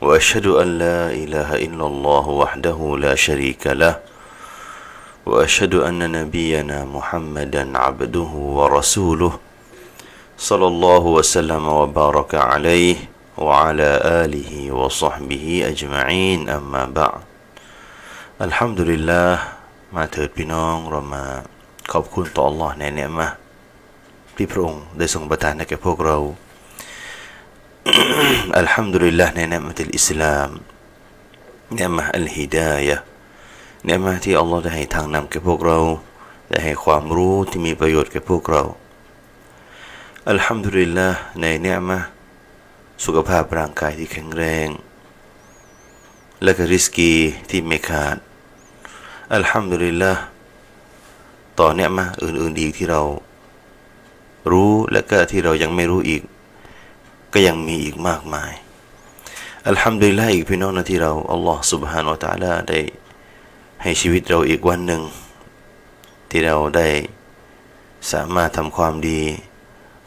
وأشهد أن لا إله إلا الله وحده لا شريك له وأشهد أن نبينا محمدا عبده ورسوله صلى الله وسلم وبارك عليه وعلى آله وصحبه أجمعين أما بعد. الحمد لله มาเถิดพี่น้องเรามาขอบคุณต่อ Allah ในเนืมะที่พระองค์ได้ทรงประทานให้แก่พวกเรา อัลฮัมดุลิลลาห์ในเนืมะอิสลามเนืมะอัลฮิดายะเนืมาที่อัลลอฮ์ได้ให้ทางนำแก่พวกเรา ได้ให้ความรู้ที่มีประโยชน์แก่พวกเรา อัลฮัมดุลิลละในเนื้อมาสุขภาพร่างกายที่แข็งแรง และก็ริสกีที่ไม่ขาด อัลฮัมดุลิลละต่อเนื้อมาอื่นๆอีกที่เรารู้และก็ที่เรายังไม่รู้อีก ก็ยังมีอีกมากมาย อัลฮัมดุลิลละอีกพี่น้องนะที่เรา อัลลอฮ์ سبحانه และ تعالى ได้ให้ชีวิตเราอีกวันหนึ่ง ที่เราได้สามารถทำความดี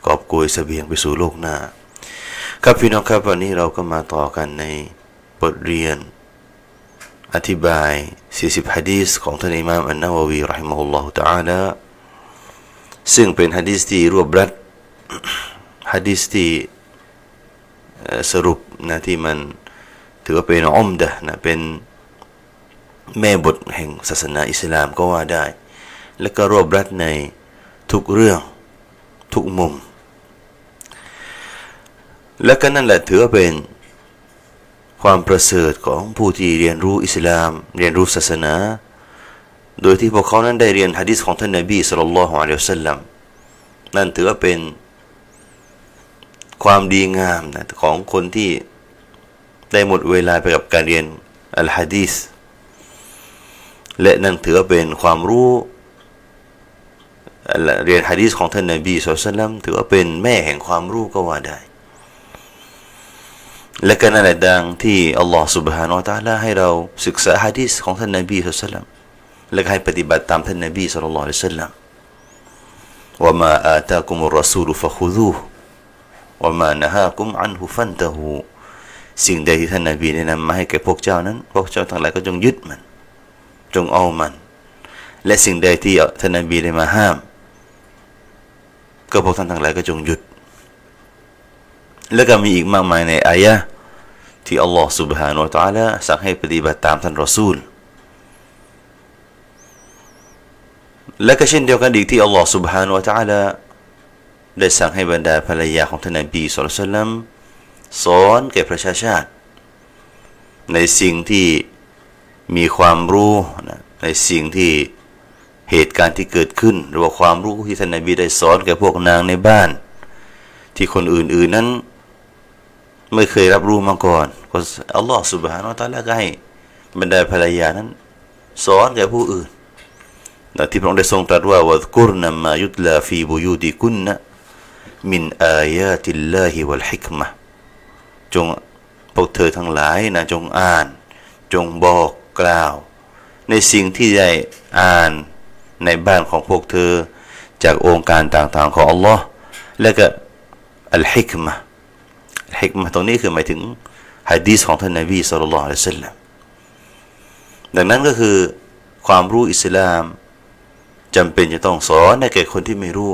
กอบโกยเสบียงไปสู่โลกหน้า ครับพี่น้องครับวันนี้เราก็มาต่อกันในบทเรียน อธิบาย 40ฮะดีษของท่านอิมามอันนาววีรหิมะฮุลลอฮุตะอาลาซึ่งเป็นฮะดีษที่รวบรัดฮะดีษที่ สรุปนะที่มันถือว่าเป็นอมดะนะเป็นแม่บทแห่งศาสนาอิสลามก็ว่าได้ และก็รวบรัดในทุกเรื่องทุกมุม และก็นั่นแหละถือว่าเป็นความประเสริฐของผู้ที่เรียนรู้อิสลาม เรียนรู้ศาสนา โดยที่พวกเขานั้นได้เรียนฮะดิษของท่านนบีสุลต่านละฮ์อะลัยฮิสัลลัมนั่นถือว่าเป็น ความดีงามนะของคนที่ได้หมดเวลาไปกับการเรียนอัลฮะดีษและนั่นถือเป็นความรู้เรียนฮะดีษของท่านนบีสุลต่านถือว่าเป็นแม่แห่งความรู้ก็ว่าได้ และก็นั่นแหละดังที่อัลลอฮฺ سبحانه และ تعالى ให้เราศึกษาฮะดีษของท่านนบีสุลต่านและให้ปฏิบัติตามท่านนบีสุลต่านละสัลลัมว่ามาอาตาคุมุรรสูลฟะคุดู ว่ามานะฮาคุมอันฮุฟันตะฮูสิ่งใดที่ท่านนบีได้นำมาให้แก่พวกเจ้านั้น พวกเจ้าทั้งหลายก็จงยึดมันจงเอามัน และสิ่งใดที่ท่านนบีได้มาห้าม ก็พวกท่านทั้งหลายก็จงหยุด และก็มีอีกมากมายในอายะที่อัลลอฮ์ سبحانه และ تعالى สั่งให้ปฏิบัติตามท่านรอซูล และก็เช่นเดียวกันอีกที่อัลลอฮ์ سبحانه และ تعالى ได้สั่งให้บรรดาภรรยาของท่านนบีสุลต่านสอนแก่ประชาชาติ ในสิ่งที่มีความรู้นะในสิ่งที่เหตุการณ์ที่เกิดขึ้น หรือว่าความรู้ที่ท่านนบีได้สอนแก่พวกนางในบ้าน ที่คนอื่นๆนั้น ไม่เคยรับรู้มาก่อนก็อัลลอฮฺสุบฮานาอัลลอฮฺก็ให้บรรดาภรรยานั้น สอนแก่ผู้อื่นแต่ที่พระองค์ได้ทรงตรัสว่าวะกุรนัมมายุตลาฟีบุยูดิกุนนะ มินอายาติลลาฮิวัลฮิกมะจงพวกเธอทั้งหลายนะจงอ่าน จงบอกกล่าว ในสิ่งที่ได้อ่านในบ้านของพวกเธอ จากองค์การต่างๆของอัลลอฮ์และก็อัลฮิกมะฮิกมะตรงนี้คือหมายถึงฮะดีษของท่านนบีสุลต่านละสัลลัมดังนั้นก็คือความรู้อิสลามจำเป็นจะต้องสอนให้แก่คนที่ไม่รู้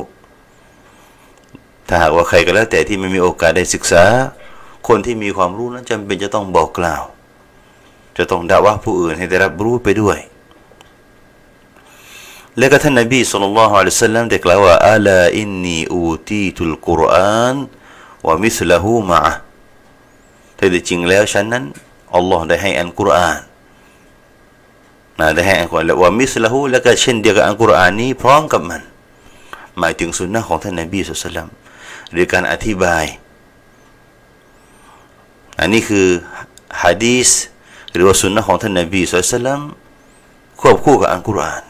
ถ้าหากว่าใครก็แล้วแต่ที่ไม่มีโอกาสได้ศึกษา คนที่มีความรู้นั้นจำเป็นจะต้องบอกกล่าว จะต้องด่าว่าผู้อื่นให้ได้รับรู้ไปด้วย และก็ท่านนบีสุลต่านละฮ์อะลัยฮิสซาลลัมได้กล่าวว่าอัลาอินนีอูตีตุลกุรอานวะมิสละฮูมะแท้จริงแล้วฉันนั้นอัลลอฮ์ได้ให้อัลกุรอานนะได้ให้อัลกุรอานและว่ามิสละฮูและก็เช่นเดียวกับอัลกุรอานนี้พร้อมกับมัน หมายถึงสุนนะของท่านนบีสุลต่าน หรือการอธิบาย อันนี้คือฮ ฮะดีสหรือว่าสุนนะของท่านนบีสุลต่านควบคู่กับอัลกุรอาน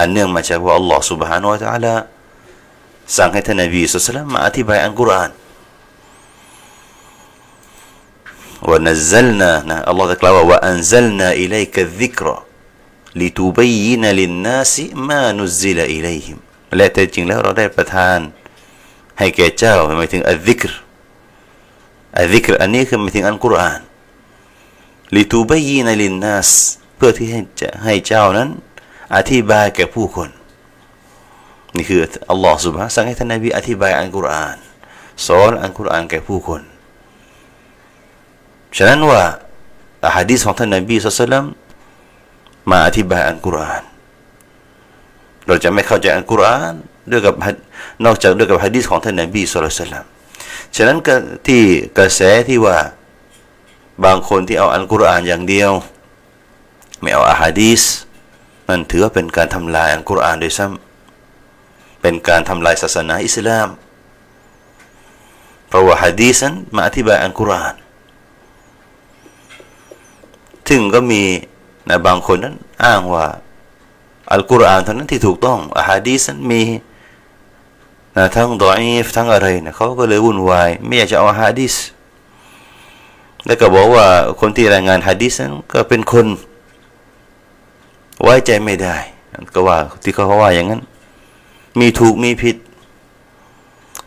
อันเนื่องมาจากว่าอัลลอฮ์ سبحانه และ تعالى สั่งให้ท่านนบีสุลต่านมาอธิบายอัลกุรอาน ونزلنا นะอัลลอฮ์ตะกล่าวว่า وأنزلنا إليك الذكر لتبين للناس ما نزل إليهم และแต่จริงแล้วเราได้ประทาน ให้แก่เจ้าหมายถึงอัลซิกรอัลซิกรอันนี้คือหมายถึงอัลกุรอานลิตูบยีนลินนัสเพื่อที่ให้จะให้เจ้านั้น อธิบายแก่ผู้คน นี่คืออัลลอฮ์สุบฮาสั่งให้ท่านนบีอธิบายอัลกุรอาน สอนอัลกุรอานแก่ผู้คน ฉะนั้นว่าอะฮัดีษของท่านนบีสุลต่านมาอธิบายอัลกุรอาน เราจะไม่เข้าใจอัลกุรอาน ด้วยกับนอกจากด้วยกับฮะดีษของท่านนบีสุลต่านฉะนั้นก็ที่กระแสที่ว่าบางคนที่เอาอัลกุรอานอย่างเดียว ไม่เอาอะฮะดีษนั่นถือว่าเป็นการทำลายอัลกุรอานโดยซ้ำเป็นการทำลายศาสนาอิสลามเพราะว่าฮะดีษนั้นมาอธิบายอัลกุรอานถึงก็มีนะบางคนนั้นอ้างว่าอัลกุรอานเท่านั้นที่ถูกต้องอะฮะดีษนั้นมี นะทั้งดออีฟทั้งอะไรนะเขาก็เลยวุ่นวาย ไม่อยากจะเอาฮะดีษแล้วก็บอกว่าคนที่รายงานฮะดีษนั้นก็เป็นคน ไว้ใจไม่ได้ ก็ว่าที่เขาว่าอย่างนั้น มีถูกมีผิด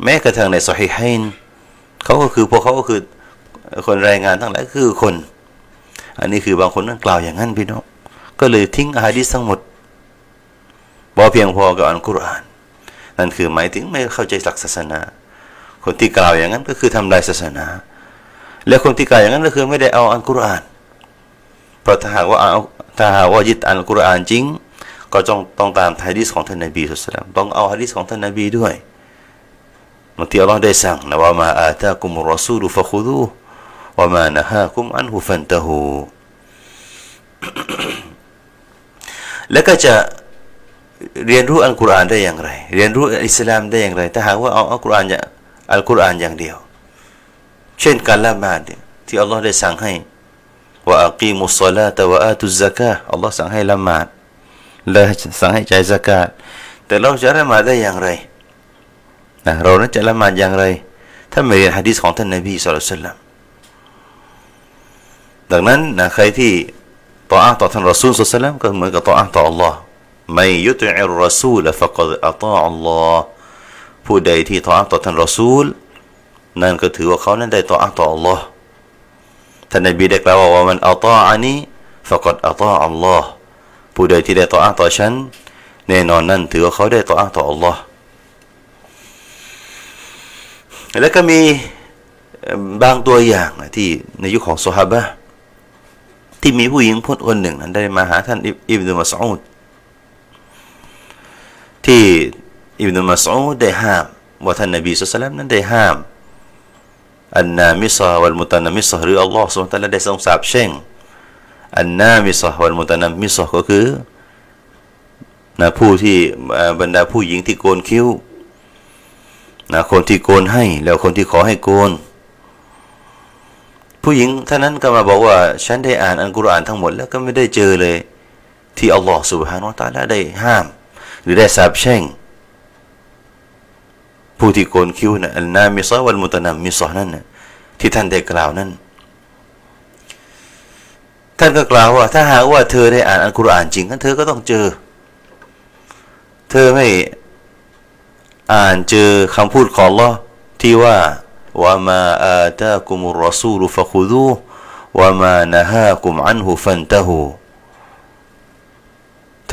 แม้กระทั่งในสฮิฮัยนเขาก็คือพวกเขาก็คือคนรายงานทั้งหลายคือคน อันนี้คือบางคนนั้นกล่าวอย่างนั้นพี่น้องก็เลยทิ้งอะฮะดีษทั้งหมดบอเพียงพอกับอัลกุรอาน นั่นคือหมายถึงไม่เข้าใจหลักศาสนา คนที่กล่าวอย่างนั้นก็คือทำลายศาสนา และคนที่กล่าวอย่างนั้นก็คือไม่ได้เอาอัลกุรอาน เพราะถ้าหากว่าเอาถ้าหากว่ายึดอัลกุรอานจริง ก็ต้องต้องตามฮะดีษของท่านนบีสุลต่านต้องเอาฮะดีษของท่านนบีด้วยบางทีอัลลอฮ์ได้สั่งนะว่ามาอาตากุมุรอซูลุฟะคุดูว่ามานะฮาคุมอันฮุฟันตะฮูแล้วก็จะ เรียนรู้อัลกุรอานได้อย่างไร เรียนรู้อิสลามได้อย่างไร ถ้าหากว่าเอาอัลกุรอานอัลกุรอานอย่างเดียว เช่นการละหมาดที่อัลลอฮ์ได้สั่งให้ว่าอักีมุสลาตวะอาตุซะกะอัลลอฮ์สั่งให้ละหมาดและสั่งให้จ่ายซะกาตแต่เราจะละหมาดได้อย่างไรนะเรานั้นจะละหมาดอย่างไรถ้าไม่เรียนฮะดีษของท่านนบีสุลต่านดังนั้นนะใครที่ต่ออ้างต่อท่านรอซูลสุลต่านก็เหมือนกับต่ออ้างต่ออัลลอฮ์ ไม่ยุติอิรรสูลฟะกดอัตาอัลลอฮ์ผู้ใดที่ต่ออัต่อท่านรอซูล นั่นก็ถือว่าเขานั้นได้ต่ออัต่ออัลลอฮ์ท่านนบีได้กล่าวว่ามันอัตาอันีฟะกดอัตาอัลลอฮ์ผู้ใดที่ได้ต่ออัต่อฉันแน่นอนนั่นถือว่าเขาได้ต่ออัต่ออัลลอฮ์แล้วก็มีบางตัวอย่างที่ในยุคของซอฮาบะที่มีผู้หญิงคนหนึ่งนั้นได้มาหาท่านอิบนุมัสอุด ที่อิบนุมัสอูดได้ห้ามว่าท่านนบีสุลต่านนั้นได้ห้ามอันนามิซาวัลมุตานามิซาหรืออัลลอฮ์สุลต่านได้ทรงสาบแช่งอันนามิซาวัลมุตานามิซาก็คือนะผู้ที่บรรดาผู้หญิงที่โกนคิ้วนะคนที่โกนให้แล้วคนที่ขอให้โกน ผู้หญิงท่านนั้นก็มาบอกว่า ฉันได้อ่านอัลกุรอานทั้งหมดแล้วก็ไม่ได้เจอเลย ที่อัลลอฮ์สุบฮานาอัลลอฮ์ได้ห้าม หรือได้สาบแช่ง ผู้ที่โกนคิ้วนะอันนามิซอวัลมุตนามิซอนั่นนะที่ท่านได้กล่าวนั้น ท่านก็กล่าวว่า ถ้าหากว่าเธอได้อ่านอัลกุรอานจริงงั้นเธอก็ต้องเจอ เธอไม่อ่านเจอคำพูดของลอที่ว่าว่ามาอาตากุมุรรสูลุฟะคุดูว่ามานะฮากุมอันหุฟันตะฮู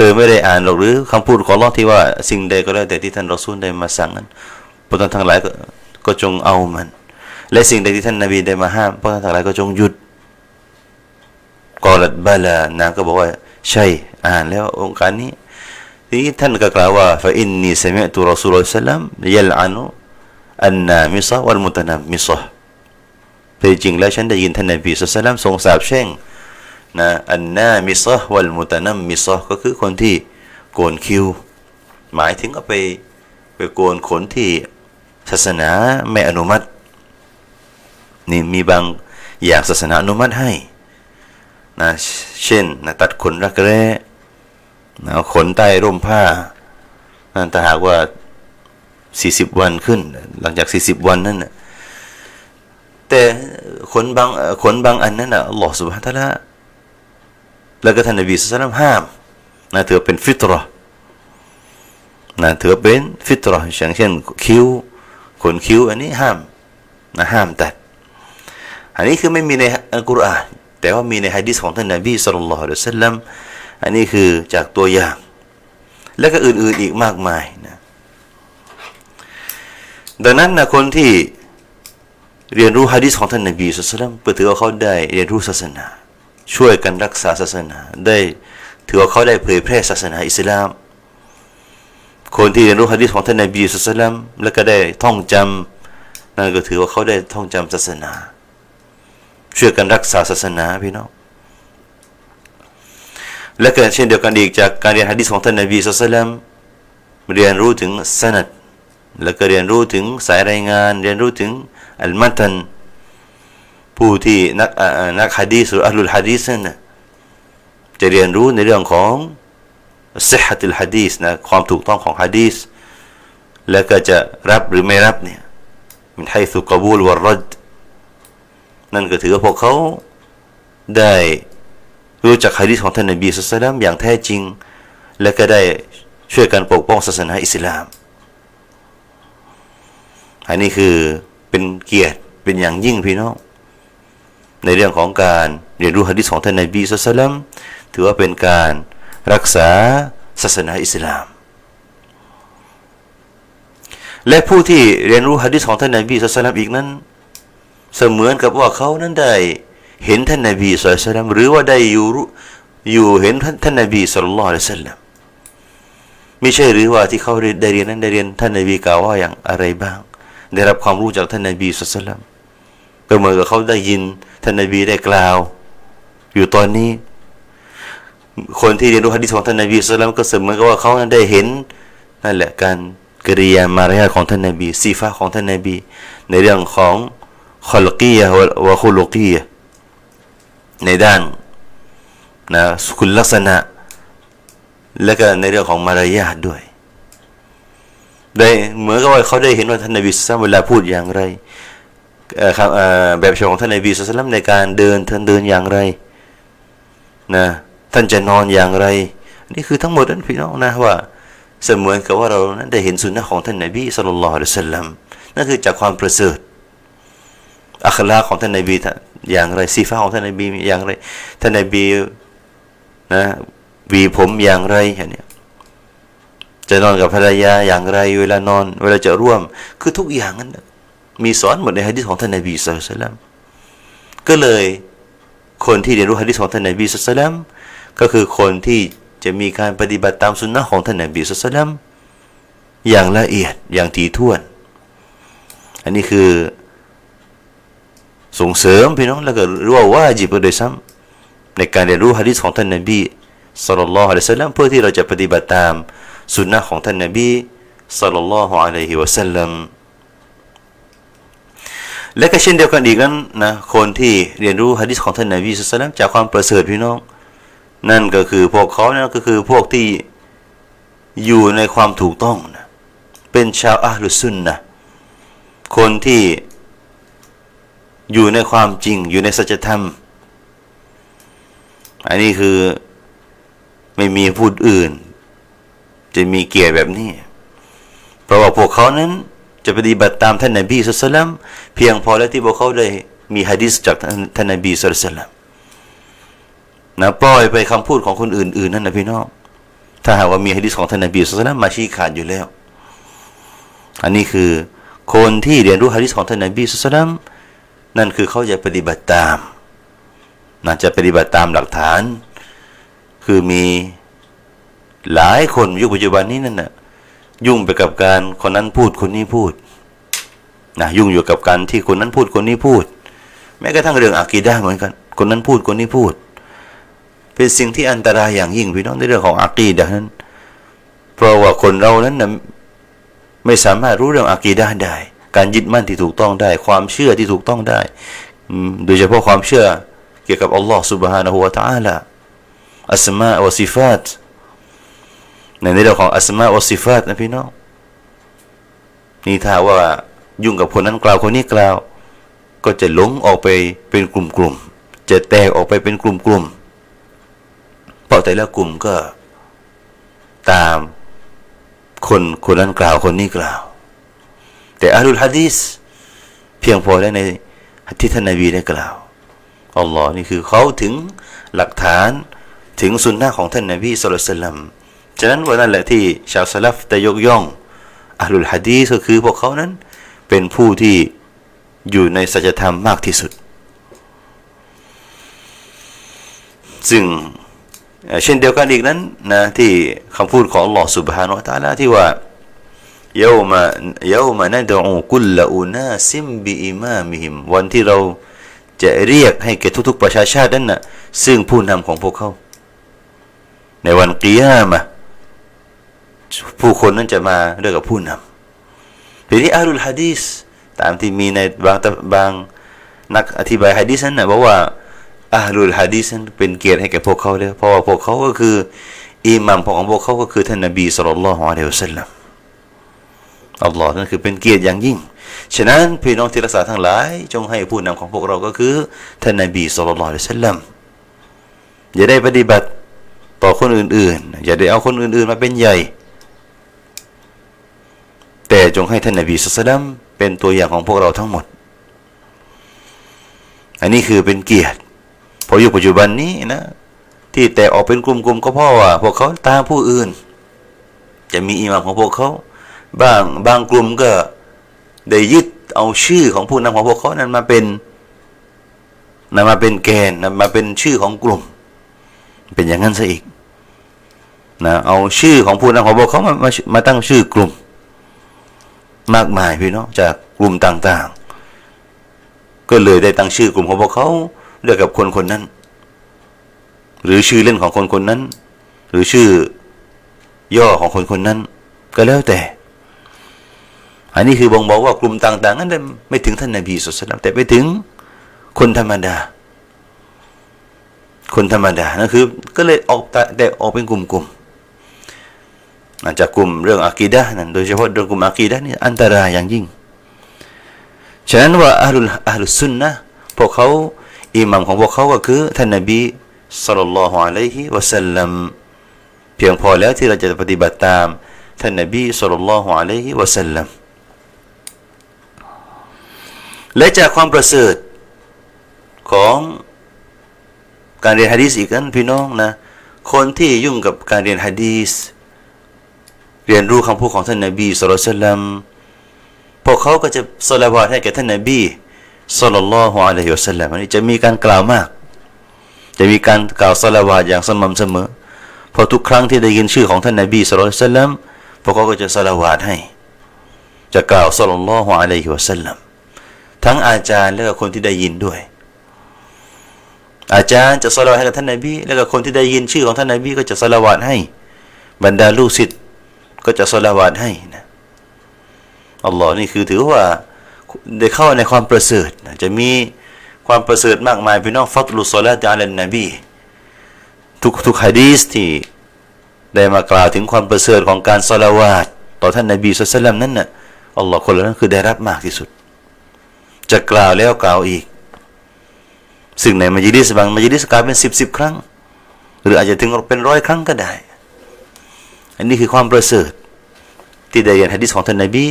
ธอไม่ได้อ่านหรอกหรือคำพูดของลอที่ว่าสิ่งใดก็แล้วแต่ที่ท่านรอซูลได้มาสั่งนั้นพวกท่านทั้งหลายก็จงเอามัน และสิ่งใดที่ท่านนบีได้มาห้ามพวกท่านทั้งหลายก็จงหยุดกอลัดบาลานางก็บอกว่า ใช่อ่านแล้วองค์การนี้ทีนี้ท่านก็กล่าวว่าฟาอินนีสมิตุรอซูลสัลลัมยัลอานุอันนามิซะวัลมุตนามิซะแต่จริงแล้วฉันได้ยินท่านนบีสุลต่านทรงสาบแช่ง นะอันนามิซะวัลมุตนัมมิซะก็คือคนที่โกนคิว หมายถึงก็ไปไปโกนขนที่ศาสนาไม่อนุมัตินี่มีบางอย่างศาสนาอนุมัติให้นะเช่นนะตัดขนรักแร้นะขนใต้ร่มผ้านะถ้าหากว่า 40 วันขึ้น หลังจาก 40 วันนั้นนะแต่ขนบางขนบางอันนั้นนะอัลลอฮฺสุบฮานตะลา แล้วก็ท่านนบีสุลต่านห้ามนะถือเป็นฟิตรอนะถือเป็นฟิตรออย่างเช่นคิ้วขนคิ้วอันนี้ห้ามนะห้ามตัดอันนี้คือไม่มีในอัลกุรอานแต่ว่ามีในฮะดีษของท่านนบีสุลต่านละฮ์อัลสัลลัมอันนี้คือจากตัวอย่าง และก็อื่นๆอีกมากมายนะดังนั้นนะคนที่เรียนรู้ฮะดีษของท่านนบีสุลต่านเพื่อถือว่าเขาได้เรียนรู้ศาสนา ช่วยกันรักษาศาสนา ได้ถือว่าเขาได้เผยแพร่ศาสนาอิสลาม คนที่เรียนรู้ฮะดีษของท่านนบีสุลต่านแล้วก็ได้ท่องจำนั่นก็ถือว่าเขาได้ท่องจำศาสนา ช่วยกันรักษาศาสนาพี่น้องและก็เช่นเดียวกันอีกจากการเรียนฮะดีษของท่านนบีสุลต่านเรียนรู้ถึงสนัดแล้วก็เรียนรู้ถึงสายรายงาน เรียนรู้ถึงอัลมัตัน ผู้ที่นักอ่านักฮะดีษหรืออัลลุลฮะดีษนั่นนะจะเรียนรู้ในเรื่องของสิฮะตุลฮะดีษนะความถูกต้องของฮะดีษแล้วก็จะรับหรือไม่รับเนี่ยมันให้สุกบูลวรรดนั่นก็ถือว่าพวกเขาได้รู้จักฮะดีษของท่านนบีสุลต่านอย่างแท้จริง และก็ได้ช่วยกันปกป้องศาสนาอิสลาม อันนี้คือเป็นเกียรติเป็นอย่างยิ่งพี่น้อง ในเรื่องของการเรียนรู้ฮะดีษของท่านนบีสุลต่านถือว่าเป็นการรักษาศาสนาอิสลาม และผู้ที่เรียนรู้ฮะดีษของท่านนบีสุลต่านอีกนั้น เสมือนกับว่าเขานั้นได้เห็นท่านนบีสุลต่านหรือว่าได้อยู่อยู่เห็นท่านนบีสุลต่านละไม่ใช่หรือว่าที่เขาได้เรียนนั้นได้เรียนท่านนบีกล่าวว่าอย่างอะไรบ้าง ได้รับความรู้จากท่านนบีสุลต่านก็เหมือนกับเขาได้ยิน ท่านนบีได้กล่าว อยู่ตอนนี้ คนที่เรียนรู้ฮะดีษของท่านนบีสุลต่านก็เสมือนกับว่าเขานั้นได้เห็นนั่นแหละการกริยามารยาทของท่านนบีสีฟ้าของท่านนบี ในเรื่องของคอลกียะวะคุลกียะในด้านนะคุณลักษณะ และก็ในเรื่องของมารยาทด้วยได้เหมือนกับว่าเขาได้เห็นว่าท่านนบีสุลต่านเวลาพูดอย่างไร แบบฉบับของท่านนบีสุลต่านในการเดินท่านเดินอย่างไรนะท่านจะนอนอย่างไร นี่คือทั้งหมดนั้นพี่น้องนะว่าเสมือนกับว่าเรานั้นได้เห็นสุนนะของท่านนบีสุลต่านละสัลลัมนั่นคือจากความประเสริฐอัคลาของท่านนบีอย่างไรสีฟ้าของท่านนบีอย่างไรท่านนบีนะวีผมอย่างไรอย่างเนี้ยจะนอนกับภรรยาอย่างไร เวลานอน เวลาจะร่วมคือทุกอย่างนั้น มีสอนหมดในฮะดีษของท่านนบีสุลต่านก็เลยคนที่เรียนรู้ฮะดีษของท่านนบีสุลต่านก็คือคนที่จะมีการปฏิบัติตามสุนนะของท่านนบีสุลต่านอย่างละเอียดอย่างถี่ถ้วน อันนี้คือส่งเสริมพี่น้องแล้วก็รู้ว่าว่าจิบโดยซ้ำในการเรียนรู้ฮะดีษของท่านนบีสัลลัลลอฮุอะลัยฮิวะสัลลัมเพื่อที่เราจะปฏิบัติตามสุนนะของท่านนบีสัลลัลลอฮุอะลัยฮิวะสัลลัม และก็เช่นเดียวกันอีกนั้นนะคนที่เรียนรู้ฮะดีษของท่านนบีสัลลัลลอฮุอะลัยวะสัลลัมจากความประเสริฐพี่น้อง นั่นก็คือพวกเขานั่นก็คือพวกที่อยู่ในความถูกต้องนะเป็นชาวอัลลุซุนนะคนที่อยู่ในความจริงอยู่ในสัจธรรม อันนี้คือไม่มีพูดอื่น จะมีเกียรติแบบนี้ เพราะว่าพวกเขานั้น จะปฏิบัติตามท่านนบีสุลต่านเพียงพอแล้วที่พวกเขาได้มีฮะดิษจากท่านนบีสุลต่านนะปล่อยไปคำพูดของคนอื่น ๆ นั่นนะพี่น้องถ้าหากว่ามีฮะดิษของท่านนบีสุลต่านมาชี้ขาดอยู่แล้ว อันนี้คือคนที่เรียนรู้ฮะดิษของท่านนบีสุลต่านนั่นคือเขาจะปฏิบัติตามน่าจะปฏิบัติตามหลักฐาน คือมีหลายคนยุคปัจจุบันนี้นั่นน่ะ ยุ่งไปกับการคนนั้นพูดคนนี้พูดนะยุ่งอยู่กับการที่คนนั้นพูดคนนี้พูด แม้กระทั่งเรื่องอากีดะเหมือนกัน คนนั้นพูดคนนี้พูด เป็นสิ่งที่อันตรายอย่างยิ่งพี่น้องในเรื่องของอากีดะนั้น เพราะว่าคนเรานั้นนะไม่สามารถรู้เรื่องอากีดะได้ การยึดมั่นที่ถูกต้องได้ ความเชื่อที่ถูกต้องได้ อืมโดยเฉพาะความเชื่อเกี่ยวกับอัลลอฮ์ سبحانه และ تعالى อัสมาอัลซิฟาต ในเรื่องของอัสมาอัลซิฟาตนะพี่น้องนี่ถ้าว่ายุ่งกับคนนั้นกล่าวคนนี้กล่าว ก็จะหลงออกไปเป็นกลุ่มๆจะแตกออกไปเป็นกลุ่มๆเพราะแต่ละกลุ่มก็ตามคนคนนั้นกล่าวคนนี้กล่าว แต่อาลุลฮะดีสเพียงพอแล้วในที่ท่านนาบีได้กล่าวอัลลอฮ์นี่คือเขาถึงหลักฐานถึงสุนนะของท่านนาบีสุลต่าน ฉะนั้นว่านั่นแหละที่ชาวสลับแต่ยกย่องอัลุลฮะดีก็คือพวกเขานั้นเป็นผู้ที่อยู่ในสัจธรรมมากที่สุด ซึ่งเช่นเดียวกันอีกนั้นนะที่คำพูดของหลอสุบฮานุตาลาที่ว่าเยาวมาเยาวมานะดอูกุลละอูนาซิมบีอิมามิหิม วันที่เราจะเรียกให้แก่ทุก ๆ ประชาชาตินั้นน่ะซึ่งผู้นำของพวกเขา ในวันกิยามะ ผู้คนนั้นจะมาเรียกกับผู้นำทีนี้อาลุลฮะดีสตามที่มีในบางบางนักอธิบายฮะดีสนั้นนะบอกว่าอาลุลฮะดีสนั้นเป็นเกียรติให้แก่พวกเขาเลยเพราะว่าพวกเขาก็คืออิหมัมของพวกเขาก็คือท่านนบีสุลต่านละฮ์อะลัยฮิสัลลัมอัลลอฮ์นั่นคือเป็นเกียรติอย่างยิ่ง ฉะนั้นพี่น้องที่รักษาทั้งหลายจงให้ผู้นำของพวกเราก็คือท่านนบีสุลต่านละฮ์สัลลัมอย่าได้ปฏิบัติต่อคนอื่นๆ อย่าได้เอาคนอื่นๆ มาเป็นใหญ่ แต่จงให้ท่านนบีสุลต่านเป็นตัวอย่างของพวกเราทั้งหมด อันนี้คือเป็นเกียรติพออยู่ปัจจุบันนี้นะที่แต่ออกเป็นกลุ่มๆก็เพราะว่าพวกเขาตามผู้อื่น จะมีอิหมามของพวกเขาบางบางกลุ่มก็ได้ยึดเอาชื่อของผู้นำของพวกเขานั้นมาเป็นนำมาเป็นแกนนำมาเป็นชื่อของกลุ่ม เป็นอย่างนั้นซะอีกนะเอาชื่อของผู้นำของพวกเขามามามาตั้งชื่อกลุ่ม มากมายพี่น้องจากกลุ่มต่างๆ ก็เลยได้ตั้งชื่อกลุ่มของพวกเขาเรียกกับคนคนนั้น หรือชื่อเล่นของคนคนนั้น หรือชื่อย่อของคนคนนั้น ก็แล้วแต่ อันนี้คือบ่งบอกว่ากลุ่มต่าง ๆ นั้นไม่ถึงท่านนบีสุลานแต่ไปถึงคนธรรมดา คนธรรมดานั่นคือ ก็เลยออกแต่ออกเป็นกลุ่มๆ จากกลุ่มเรื่องอะกีดะนั้นโดยเฉพาะเรื่องกลุ่มอะกีดะนี่อันตรายอย่างยิ่ง ฉะนั้นว่าอัลลุอัลสุนนะพวกเขาอิหมัมของพวกเขาก็คือท่านนบีสัลลัลลอฮุอะลัยฮิวะสัลลัมเพียงพอแล้วที่เราจะปฏิบัติตามท่านนบีสัลลัลลอฮุอะลัยฮิวะสัลลัมและจากความประเสริฐของการเรียนฮะดีษอีกนั้นพี่น้องนะคนที่ยุ่งกับการเรียนฮะดีษ เรียนรู้คำพูดของท่านนบีสุลต่านพวกเขาก็จะสละวาดให้แก่ท่านนบีสัลลัลลอฮุอะลัยฮิวสัลลัมอันนี้จะมีการกล่าวมาก จะมีการกล่าวสละวาดอย่างสม่ำเสมอพอทุกครั้งที่ได้ยินชื่อของท่านนบีสุลต่านพวกเขาก็จะสละวาดให้ จะกล่าวสัลลัลลอฮุอะลัยฮิวสัลลัมทั้งอาจารย์และก็คนที่ได้ยินด้วย อาจารย์จะสละวาดให้กับท่านนบีแล้วก็คนที่ได้ยินชื่อของท่านนบีก็จะสละวาดให้บรรดาลูกศิษย์ ก็จะสละวาดให้นะอัลลอฮ์นี่คือถือว่าได้เข้าในความประเสริฐจะมีความประเสริฐมากมายพี่น้องฟัตลุสลาตอัลนบีทุกทุกฮะดีสที่ได้มากล่าวถึงความประเสริฐของการสละวาดต่อท่านนบีสุลต่านนั้นน่ะอัลลอฮ์คนนั้นคือได้รับมากที่สุด จะกล่าวแล้วกล่าวอีก ซึ่งในมัจลิสบางมัจลิสกล่าวเป็นสิบสิบครั้ง หรืออาจจะถึงเป็นร้อยครั้งก็ได้ อันนี้คือความประเสริฐที่ได้เรียนฮะดิษของท่านนบี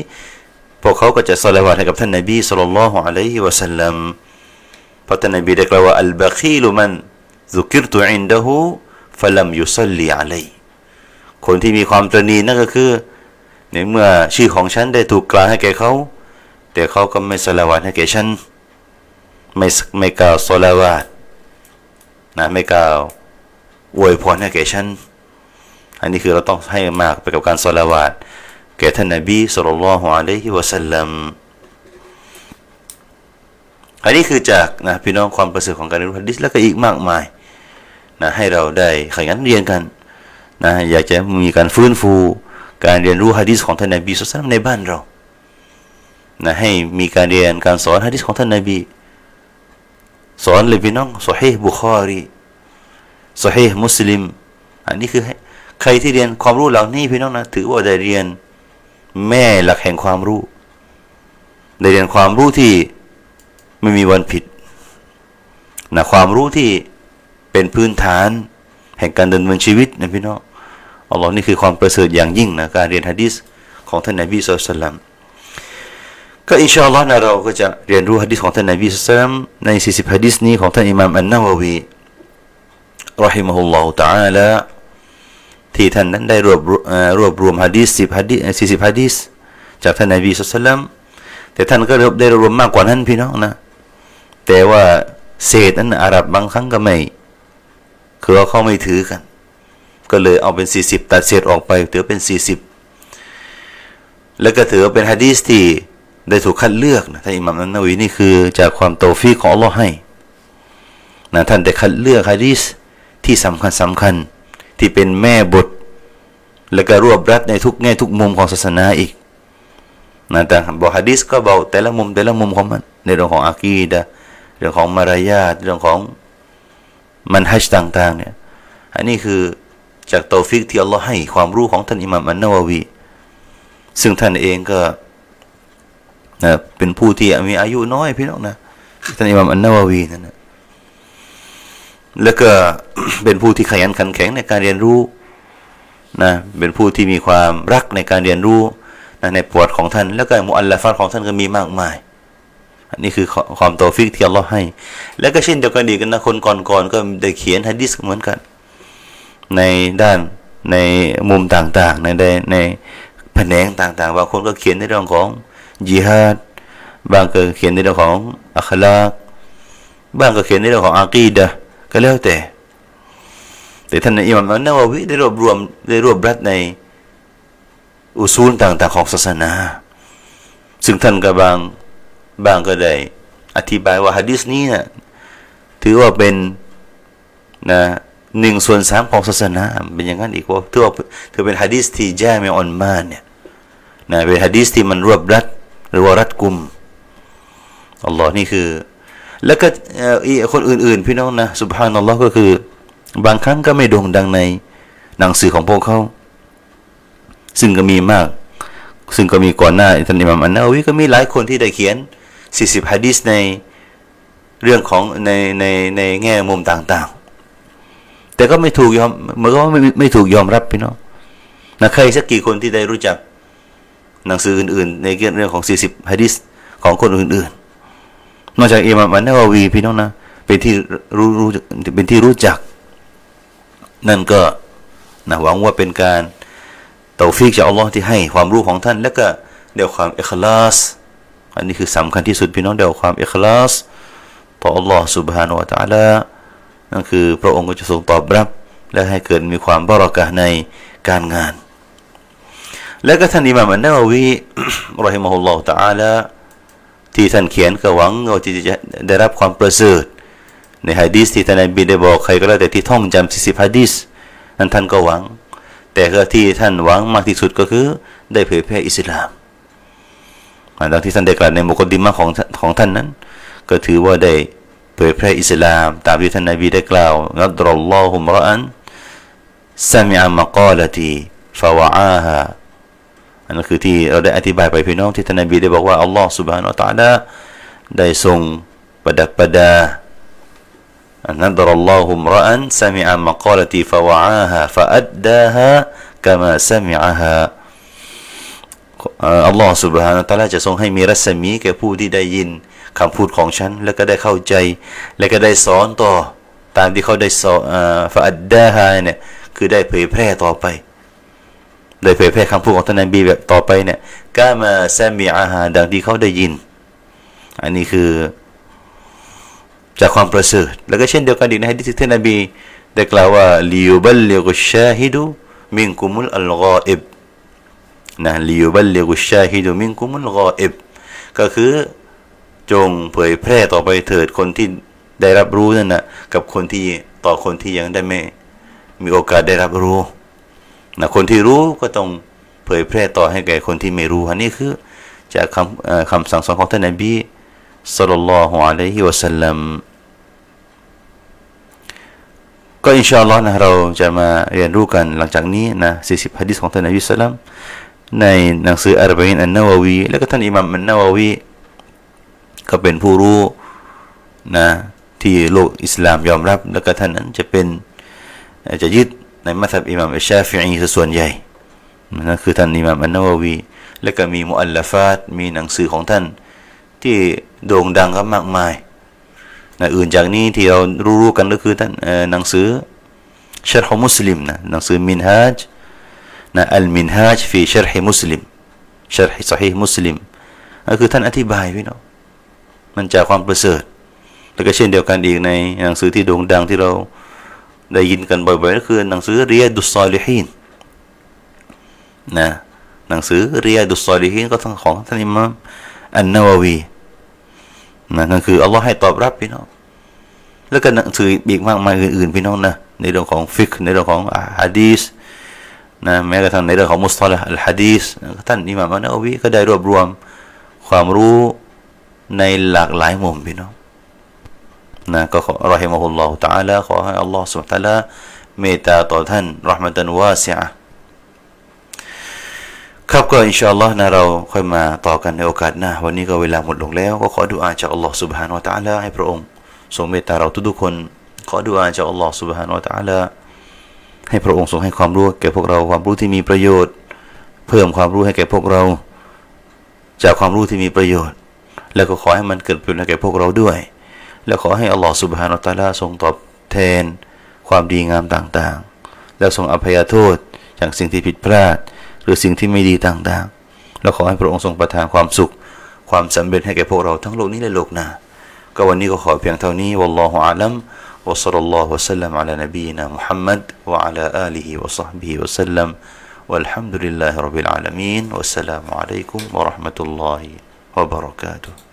พวกเขาก็จะสละวาให้กับท่านนบีสุลต่านละฮ์อะลัยฮิวะสัลลัมพระท่านนบีได้กล่าวว่าอัลบะคีลุมันซุกิรตุอินดะฮูฟะลัมยุซัลลีอะลัยคนที่มีความตรณีนั่นก็คือในเมื่อชื่อของฉันได้ถูกกล่าวให้แก่เขา แต่เขาก็ไม่สละวาให้แก่ฉันไม่ไม่กล่าวสละวานะไม่กล่าวอวยพรให้แก่ฉัน อันนี้คือเราต้องให้มากไปกับการสละวาดแก่ท่านนบีสุลต่านละฮ์อะลัยฮิวะสัลลัมอันนี้คือจากนะพี่น้องความประเสริฐของการเรียนรู้ฮะดิษแล้วก็อีกมากมายนะให้เราได้ขยันเรียนกันนะอยากจะมีการฟื้นฟู การเรียนรู้ฮะดิษของท่านนบีสุลต่านในบ้านเรานะให้มีการเรียนการสอนฮะดิษของท่านนบีสอนเลยพี่น้องสฮีบุคอรีสฮีมุสลิม อันนี้คือ ให้ใครที่เรียนความรู้เหล่านี้พี่น้องนะถือว่าได้เรียนแม่หลักแห่งความรู้ ได้เรียนความรู้ที่ไม่มีวันผิดนะความรู้ที่เป็นพื้นฐาน แห่งการดำเนินชีวิตนะพี่น้องอัลลอฮ์นี่คือความประเสริฐอย่างยิ่งนะการเรียนฮะดีษของท่านนบีสุลต่านก็อินชาอัลลอฮ์นะเราก็จะเรียนรู้ฮะดีษของท่านนบีสุลต่านใน 40ฮะดีษนี้ของท่านอิมามอันนาววีรอฮิมะฮุลลอฮ์ تعالى ที่ท่านนั้นได้รวบรวบรวมฮะดีษ10ฮะดีษ40ฮะดีษจากท่านนบีสุลต่านแต่ท่านก็ได้รวมมากกว่านั้นพี่น้องนะ แต่ว่าเศษนั้นอาหรับบางครั้งก็ไม่คือเขาไม่ถือกัน ก็เลยเอาเป็น 40 ตัดเศษออกไปถือเป็น 40 แล้วก็ถือเป็นฮะดีษที่ได้ถูกคัดเลือกนะท่านอิหม่ามนันนวีนี่คือจากความโตฟีของอัลลอฮ์ให้นะท่านได้คัดเลือกฮะดีษที่สำคัญสำคัญ ที่เป็นแม่บท แล้วก็รวบรัดในทุกแง่ทุกมุมของศาสนาอีกนะแต่บอกฮะดีษก็บอกแต่ละมุมแต่ละมุมของมันในเรื่องของอากีดะเรื่องของมารยาทเรื่องของมันฮัจต่างๆเนี่ยอันนี้คือจากโตฟิกที่อัลลอฮ์ให้ความรู้ของท่านอิหม่ามอันนาววี ซึ่งท่านเองก็นะเป็นผู้ที่มีอายุน้อยพี่น้องนะท่านอิหม่ามอันนาววีนั่นนะ แล้วก็เป็นผู้ที่ขยันขันแข็งในการเรียนรู้นะเป็นผู้ที่มีความรักในการเรียนรู้นะในปวดของท่าน แล้วก็มุอัลลฟัตของท่านก็มีมากมายอันนี้คือความโตฟิกที่อัลลอฮ์ให้ แล้วก็เช่นเดียวกันดีกันนะคนก่อนๆก็ได้เขียนฮะดิษเหมือนกัน ในด้านในมุมต่างๆในในในแผนงต่างๆบางคนก็เขียนในเรื่องของยิฮาดบางก็เขียนในเรื่องของอัคลากบางก็เขียนในเรื่องของอากีดะ ก็แล้วแต่ แต่ท่านอิหม่ามอันนาววิได้รวบรวมได้รวบรัดในอุซูลต่างๆของศาสนา ซึ่งท่านก็บางบางก็ได้อธิบายว่าฮะดิษนี้นะถือว่าเป็นนะหนึ่งส่วนสามของศาสนาเป็นอย่างนั้นอีกว่าถือว่าถือเป็นฮะดิษที่แจ้ไม่ออนมานเนี่ยนะเป็นฮะดิษที่มันรวบรัดหรือว่ารัดกุมอัลลอฮ์นี่คือ แล้วก็อีคนอื่นๆ พี่น้องนะสุบฮานัลลอฮ์ก็คือ บางครั้งก็ไม่โด่งดังในหนังสือของพวกเขา ซึ่งก็มีมาก ซึ่งก็มีก่อนหน้าท่านอิหม่ามอันนาวีก็มีหลายคนที่ได้เขียน 40ฮะดีษในเรื่องของในในในแง่มุมต่างๆ แต่ก็ไม่ถูกยอมมือนกับว่าไม่ไม่ถูกยอมรับพี่น้องนะใครสักกี่คนที่ได้รู้จักหนังสืออื่นๆ ในเรื่องของ 40ฮะดีษของคนอื่นๆ นอกจากเอมามันไวาวีพี่น้องนะเป็นที่รู้รู้เป็นที่รู้จัก นั่นก็นะหวังว่าเป็นการเตาฟิกจากอัลลอฮ์ที่ให้ความรู้ของท่าน แล้วก็เดี่ยวความเอคลาสอันนี้คือสำคัญที่สุดพี่น้องเดี่ยวความเอคลาสต่ออัลลอฮ์สุบฮานุวะตะลานั่นคือพระองค์ก็จะทรงตอบรับ และให้เกิดมีความบารอกะในการงาน และก็ท่านอิหม่ามอันนาวีรอฮิมะฮุลลอฮ์ตะอาลา ที่ท่านเขียนก็หวังว่าจะได้รับความประเสริฐในฮะดีษที่ท่านนบีได้บอกใครก็แล้วแต่ที่ท่องจำสิบฮะดีษนั้นท่านก็หวัง แต่ก็ที่ท่านหวังมากที่สุดก็คือได้เผยแพร่อิสลามดังที่ท่านได้กล่าวในมุกดิมะของของท่านนั้น ก็ถือว่าได้เผยแพร่อิสลาม ตามที่ท่านนบีได้กล่าวนัดรัลลอฮุมรอันซามิอามะกาลตีฟาวะอาฮา อันนั้คือที่เราได้อธิบายไปพี่น้องที่ท่านนบีได้บอกว่าอัลลอฮ์สุบฮานาตะลาได้ทรงประดับประดาอันนั้นดรัลลอฮุมรอันสมิอามะกาลตีฟาวะอาฮะฟะอัดดาฮะกามาสมิอาฮะอัลลอฮ์สุบฮานาตะลาจะทรงให้มีรัศมีแก่ผู้ที่ได้ยินคำพูดของฉัน แล้วก็ได้เข้าใจ แล้วก็ได้สอนต่อ ตามที่เขาได้สอนฟะอัดดาฮะเนี่ยคือได้เผยแพร่ต่อไป ได้เผยแพร่คำพูดของท่านนบีแบบต่อไปเนี่ยก็มาแซมีอาหาดังที่เขาได้ยิน อันนี้คือ จากความประเสริฐแล้วก็เช่นเดียวกันอีกในฮะดิษที่ท่านนบีได้กล่าวว่าลิยุบัลลิกุชาฮิดุมินกุมุลอัลกออิบนะลิยุบัลลิกุชาฮิดุมินกุมุลกออิบก็คือจงเผยแพร่ต่อไปเถิดคนที่ได้รับรู้นั่นนะกับคนที่ต่อคนที่ยังได้ไม่มีโอกาสได้รับรู้ นะคนที่รู้ก็ต้องเผยแพร่ต่อให้แก่คนที่ไม่รู้อันนี้คือจากคำคำสั่งสอนของท่านนบีสัลลัลลอฮุอะลัยฮิวะสัลลัมก็อินชาอัลลอฮ์นะเราจะมาเรียนรู้กันหลังจากนี้นะ40ฮะดีษของท่านนบีสลัมในหนังสืออัลบะอินอันนาววีแล้วก็ท่านอิหมัมอันนาววีก็เป็นผู้รู้นะที่โลกอิสลามยอมรับ แล้วก็ท่านนั้นจะเป็นจะยึด ในมัธยบอิหมัมอัชชาฟิอีส่วนใหญ่นั่นคือท่านอิหมัมอันนาววี แล้วก็มีมุอัลลฟาตมีหนังสือของท่าน ที่โด่งดังครับมากมายนะอื่นจากนี้ที่เรารู้ๆกันก็คือท่านหนังสือชรห์มุสลิมนะหนังสือมินฮาจนะอัลมินฮาจฟีชรห์มุสลิมชรห์สฮีมุสลิมก็คือท่านอธิบายพี่น้องมันจากความประเสริฐแล้วก็เช่นเดียวกันอีกในหนังสือที่โด่งดังที่เรา ได้ยินกันบ่อยๆก็คือหนังสือเรียดุสซอลิฮีนนะหนังสือเรียดุสซอลิฮีนก็ทั้งของท่านอิมามอันนาวาวีนะนั่นคืออัลลอฮ์ให้ตอบรับพี่น้อง แล้วก็หนังสืออีกมากมายอื่นๆพี่น้องนะในเรื่องของฟิกในเรื่องของฮะดีสนะแม้กระทั่งในเรื่องของมุสตาละอัลฮะดีสท่านอิมามอันนาววีก็ได้รวบรวมความรู้ในหลากหลายมุมพี่น้อง นะก็ขอรอฮิมะฮุลลอฮุตาลาขอให้อัลลอฮฺสุบฮตาลาเมตตาต่อท่านรหมตันวาสีะครับก็อินชาอัลลอฮ์นะเราค่อยมาต่อกันในโอกาสหน้าวันนี้ก็เวลาหมดลงแล้ว ก็ขอดูอาจากอัลลอฮ์สุบฮานวะตาลาให้พระองค์ทรงเมตตาเราทุกๆคน ขอดูอาจากอัลลอฮ์สุบฮานวะตาลาให้พระองค์ทรงให้ความรู้แก่พวกเราความรู้ที่มีประโยชน์ เพิ่มความรู้ให้แก่พวกเรา จากความรู้ที่มีประโยชน์ แล้วก็ขอให้มันเกิดประโยชน์แก่พวกเราด้วย แล้วขอให้อัลลอฮ์ سبحانه และ تعالى ทรงตอบแทนความดีงามต่างๆ แล้วทรงอภัยโทษจากสิ่งที่ผิดพลาด หรือสิ่งที่ไม่ดีต่างๆ แล้วขอให้พระองค์ทรงประทานความสุข ความสำเร็จให้แก่พวกเราทั้งโลกนี้และโลกหน้า ก็วันนี้ก็ขอเพียงเท่านี้ والله أعلم وصلى الله وسلم على نبينا محمد وعلى آله وصحبه وسلم والحمد لله رب العالمين والسلام عليكم ورحمة الله وبركاته